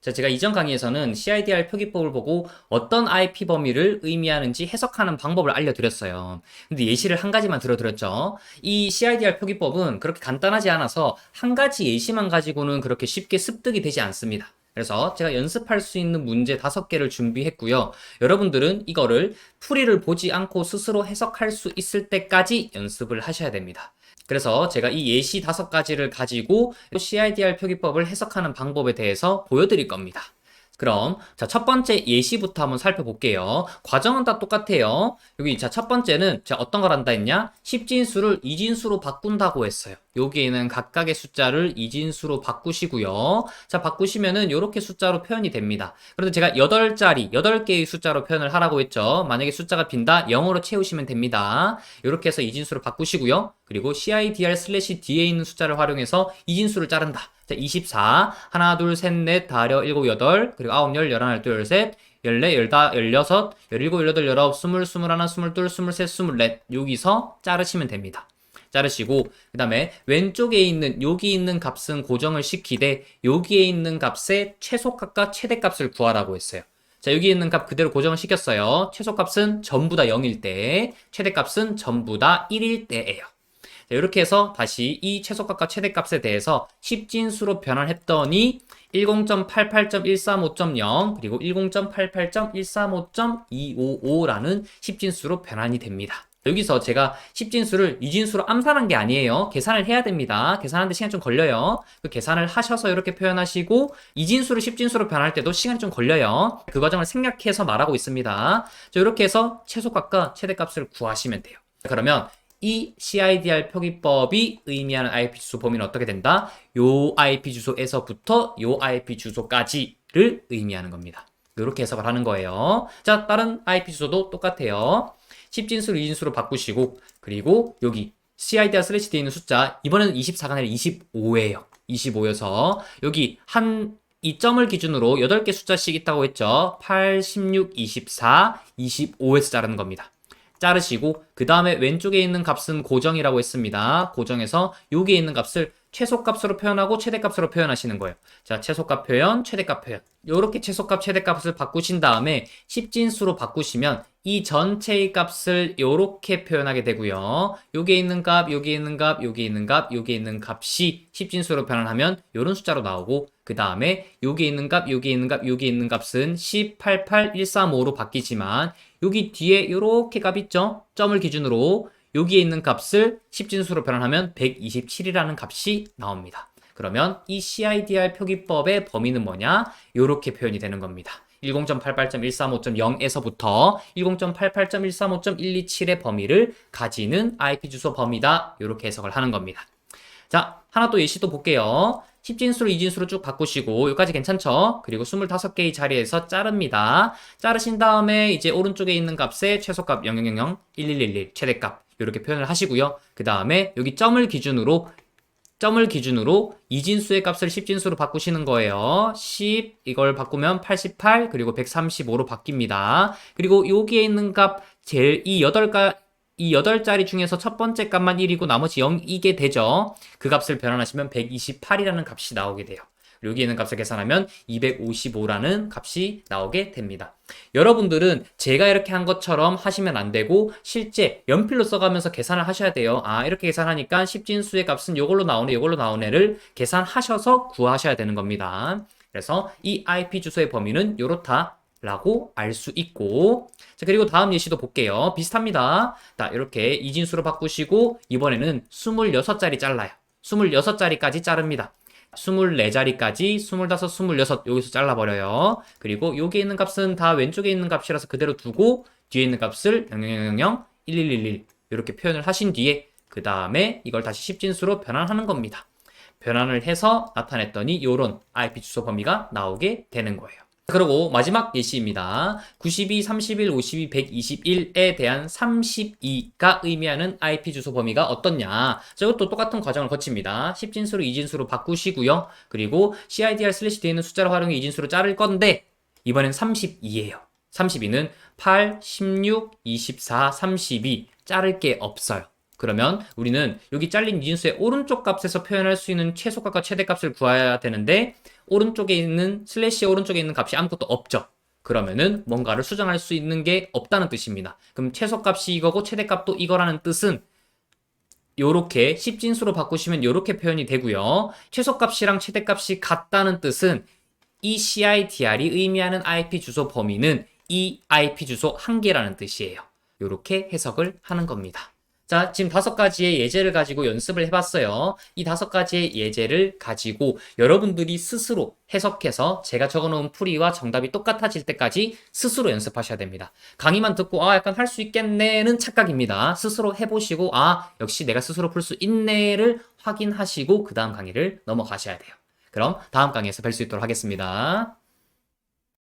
자, 제가 이전 강의에서는 CIDR 표기법을 보고 어떤 IP 범위를 의미하는지 해석하는 방법을 알려드렸어요. 근데 예시를 한 가지만 들어드렸죠. 이 CIDR 표기법은 그렇게 간단하지 않아서 한 가지 예시만 가지고는 그렇게 쉽게 습득이 되지 않습니다. 그래서 제가 연습할 수 있는 문제 다섯 개를 준비했고요. 여러분들은 이거를 풀이를 보지 않고 스스로 해석할 수 있을 때까지 연습을 하셔야 됩니다. 그래서 제가 이 예시 다섯 가지를 가지고 CIDR 표기법을 해석하는 방법에 대해서 보여드릴 겁니다. 그럼 자 첫 번째 예시부터 한번 살펴볼게요. 과정은 다 똑같아요. 여기 자 첫 번째는 제가 어떤 걸 한다 했냐? 10진수를 2진수로 바꾼다고 했어요. 여기에는 각각의 숫자를 2진수로 바꾸시고요. 자 바꾸시면은 이렇게 숫자로 표현이 됩니다. 그런데 제가 8자리, 8개의 숫자로 표현을 하라고 했죠. 만약에 숫자가 빈다 0으로 채우시면 됩니다. 이렇게 해서 2진수로 바꾸시고요. 그리고 CIDR 슬래시 뒤에 있는 숫자를 활용해서 2진수를 자른다. 자, 24. 하나, 둘, 셋, 넷, 다려, 일곱, 여덟. 그리고 아홉, 열, 열하나, 열둘, 열셋. 열네, 열다, 열여섯, 열일곱, 열여덟, 열아홉, 스물, 스물하나, 스물둘, 스물셋, 스물넷. 여기서 자르시면 됩니다. 자르시고 그 다음에 왼쪽에 있는 여기 있는 값은 고정을 시키되 여기에 있는 값의 최소값과 최대값을 구하라고 했어요. 자 여기 있는 값 그대로 고정을 시켰어요. 최소값은 전부 다 0일 때 최대값은 전부 다 1일 때예요. 자, 이렇게 해서 다시 이 최소값과 최대값에 대해서 10진수로 변환했더니 10.88.135.0 그리고 10.88.135.255라는 10진수로 변환이 됩니다. 여기서 제가 10진수를 2진수로 암산한 게 아니에요. 계산을 해야 됩니다. 계산하는데 시간 좀 걸려요. 그 계산을 하셔서 이렇게 표현하시고 2진수를 10진수로 변할 때도 시간이 좀 걸려요. 그 과정을 생략해서 말하고 있습니다. 자, 이렇게 해서 최소값과 최대값을 구하시면 돼요. 그러면 이 CIDR 표기법이 의미하는 IP 주소 범위는 어떻게 된다? 요 IP 주소에서부터 요 IP 주소까지를 의미하는 겁니다. 이렇게 해석을 하는 거예요. 자, 다른 IP 주소도 똑같아요. 10진수를 2진수로 바꾸시고 그리고 여기 CIDR 슬래시 뒤에 있는 숫자 이번에는 24가 아니라 25예요. 25여서 여기 한 이 점을 기준으로 8개 숫자씩 있다고 했죠. 8, 16, 24, 25에서 자르는 겁니다. 자르시고 그 다음에 왼쪽에 있는 값은 고정이라고 했습니다. 고정해서 여기에 있는 값을 최소값으로 표현하고 최대값으로 표현하시는 거예요. 자, 최소값 표현, 최대값 표현. 이렇게 최소값, 최대값을 바꾸신 다음에 10진수로 바꾸시면 이 전체의 값을 이렇게 표현하게 되고요. 여기에 있는 값, 여기에 있는 값, 여기에 있는 값, 여기에 있는 값이 10진수로 변환하면 이런 숫자로 나오고 그 다음에 여기에 있는 값, 여기에 있는 값, 여기에 있는 값은 10, 8, 8, 1, 3, 5로 바뀌지만 여기 뒤에 이렇게 값 있죠? 점을 기준으로 여기에 있는 값을 10진수로 변환하면 127이라는 값이 나옵니다. 그러면 이 CIDR 표기법의 범위는 뭐냐? 이렇게 표현이 되는 겁니다. 10.88.135.0에서부터 10.88.135.127의 범위를 가지는 IP 주소 범위다. 이렇게 해석을 하는 겁니다. 자, 하나 또 예시도 볼게요. 10진수로 2진수로 쭉 바꾸시고 여기까지 괜찮죠? 그리고 25개의 자리에서 자릅니다. 자르신 다음에 이제 오른쪽에 있는 값의 최소값 0000, 1111 최대값 이렇게 표현을 하시고요. 그 다음에 여기 점을 기준으로 점을 기준으로 2진수의 값을 10진수로 바꾸시는 거예요. 10 이걸 바꾸면 88 그리고 135로 바뀝니다. 그리고 여기에 있는 값 제일 이 8가 이 8자리 중에서 첫 번째 값만 1이고 나머지 0이게 되죠. 그 값을 변환하시면 128이라는 값이 나오게 돼요. 여기 있는 값을 계산하면 255라는 값이 나오게 됩니다. 여러분들은 제가 이렇게 한 것처럼 하시면 안 되고 실제 연필로 써가면서 계산을 하셔야 돼요. 아 이렇게 계산하니까 10진수의 값은 이걸로 나오네 이걸로 나오네를 계산하셔서 구하셔야 되는 겁니다. 그래서 이 IP 주소의 범위는 이렇다. 라고 알 수 있고 자 그리고 다음 예시도 볼게요 비슷합니다 자 이렇게 이진수로 바꾸시고 이번에는 26자리 잘라요 26자리까지 자릅니다 24자리까지 25, 26 여기서 잘라버려요. 그리고 여기 있는 값은 다 왼쪽에 있는 값이라서 그대로 두고 뒤에 있는 값을 0000, 1111 이렇게 표현을 하신 뒤에 그 다음에 이걸 다시 10진수로 변환하는 겁니다. 변환을 해서 나타냈더니 이런 IP 주소 범위가 나오게 되는 거예요. 그리고 마지막 예시입니다. 92, 31, 52, 121에 대한 32가 의미하는 IP 주소 범위가 어떻냐. 저것도 똑같은 과정을 거칩니다. 10진수로 2진수로 바꾸시고요. 그리고 CIDR 슬래시 뒤에 있는 숫자를 활용해 2진수로 자를 건데 이번엔 32예요. 32는 8, 16, 24, 32 자를 게 없어요. 그러면 우리는 여기 잘린 이진수의 오른쪽 값에서 표현할 수 있는 최소값과 최대값을 구해야 되는데 오른쪽에 있는 슬래시의 오른쪽에 있는 값이 아무것도 없죠. 그러면은 뭔가를 수정할 수 있는 게 없다는 뜻입니다. 그럼 최소값이 이거고 최대값도 이거라는 뜻은 요렇게 10진수로 바꾸시면 요렇게 표현이 되고요. 최소값이랑 최대값이 같다는 뜻은 이 CIDR이 의미하는 IP 주소 범위는 이 IP 주소 한 개라는 뜻이에요. 요렇게 해석을 하는 겁니다. 자, 지금 다섯 가지의 예제를 가지고 연습을 해봤어요. 이 다섯 가지의 예제를 가지고 여러분들이 스스로 해석해서 제가 적어놓은 풀이와 정답이 똑같아질 때까지 스스로 연습하셔야 됩니다. 강의만 듣고 아 약간 할 수 있겠네는 착각입니다. 스스로 해보시고 아 역시 내가 스스로 풀 수 있네를 확인하시고 그 다음 강의를 넘어가셔야 돼요. 그럼 다음 강의에서 뵐 수 있도록 하겠습니다.